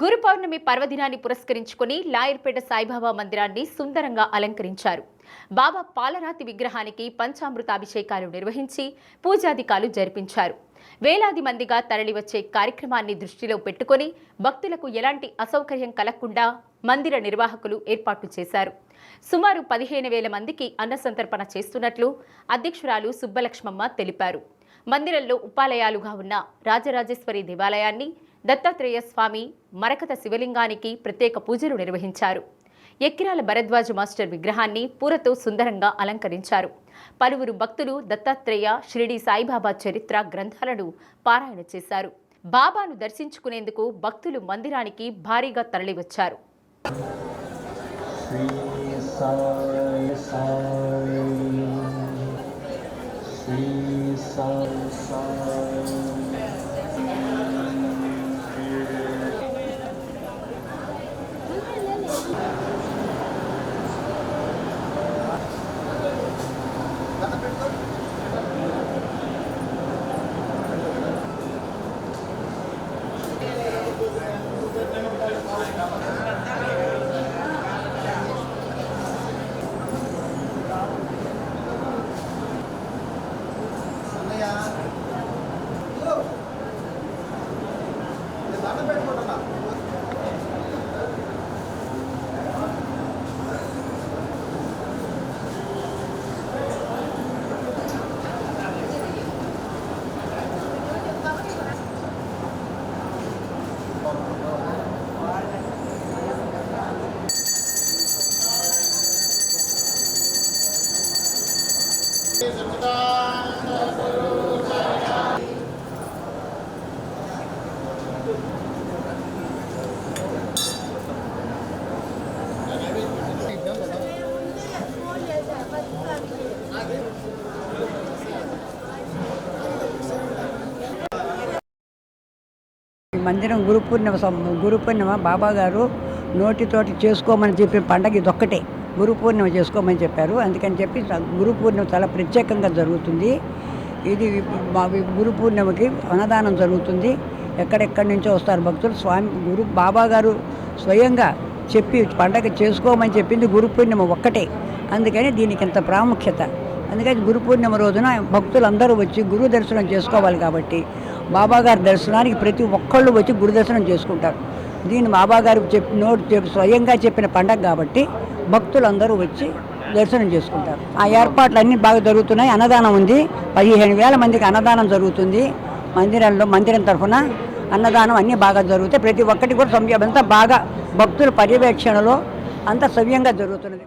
గురు పౌర్ణమి పర్వదినాన్ని పురస్కరించుకుని లాయర్పేట సాయిబాబా మందిరాన్ని సుందరంగా అలంకరించారు. బాబా పాలరాతి విగ్రహానికి పంచామృతాభిషేకాలు నిర్వహించి పూజాధికాలు జరిపించారు. వేలాది మందిగా తరలివచ్చే కార్యక్రమాన్ని దృష్టిలో పెట్టుకొని భక్తులకు ఎలాంటి అసౌకర్యం కలగకుండా మందిర నిర్వాహకులు ఏర్పాట్లు చేశారు. సుమారు పదిహేను వేల మందికి అన్న సంతర్పణ చేస్తున్నట్లు అధ్యక్షురాలు సుబ్బలక్ష్మమ్మ తెలిపారు. మందిరంలో ఉపాలయాలుగా ఉన్న రాజరాజేశ్వరి దేవాలయాన్ని దత్తాత్రేయ స్వామి మరకత శివలింగానికి ప్రత్యేక పూజలు నిర్వహించారు. ఎక్కిరాల భరద్వాజ మాస్టర్ విగ్రహాన్ని పూలతో సుందరంగా అలంకరించారు. పలువురు భక్తులు దత్తాత్రేయ షిరిడి సాయిబాబా చరిత్ర గ్రంథాలను పారాయణ చేశారు. బాబాను దర్శించుకునేందుకు భక్తులు మందిరానికి భారీగా తరలివచ్చారు. మందిరం గురు పూర్ణిమ గురు పూర్ణిమ బాబా గారు నోటితోటి చేసుకోమని చెప్పిన పండగ ఇదొక్కటే. గురు పూర్ణిమ చేసుకోమని చెప్పారు. అందుకని చెప్పి గురు పూర్ణిమ చాలా ప్రత్యేకంగా జరుగుతుంది. ఇది మా గురు పూర్ణిమకి అన్నదానం జరుగుతుంది. ఎక్కడెక్కడి నుంచో వస్తారు భక్తులు. స్వామి గురు బాబా గారు స్వయంగా చెప్పి పండగ చేసుకోమని చెప్పింది గురు పూర్ణిమ ఒక్కటే. అందుకని దీనికి ఇంత ప్రాముఖ్యత. అందుకని గురు పూర్ణిమ రోజున భక్తులందరూ వచ్చి గురు దర్శనం చేసుకోవాలి కాబట్టి బాబాగారి దర్శనానికి ప్రతి ఒక్కళ్ళు వచ్చి గురు దర్శనం చేసుకుంటారు. దీన్ని బాబాగారు చెప్పి నోటి చెప్పి స్వయంగా చెప్పిన పండగ కాబట్టి భక్తులందరూ వచ్చి దర్శనం చేసుకుంటారు. ఆ ఏర్పాట్లు అన్నీ బాగా జరుగుతున్నాయి. అన్నదానం ఉంది. పదిహేను వేల మందికి అన్నదానం జరుగుతుంది. మందిరంలో మందిరం తరఫున అన్నదానం అన్నీ బాగా జరుగుతాయి. ప్రతి ఒక్కటి కూడా సమయం అంతా బాగా భక్తుల పర్యవేక్షణలో అంత సవ్యంగా జరుగుతున్నది.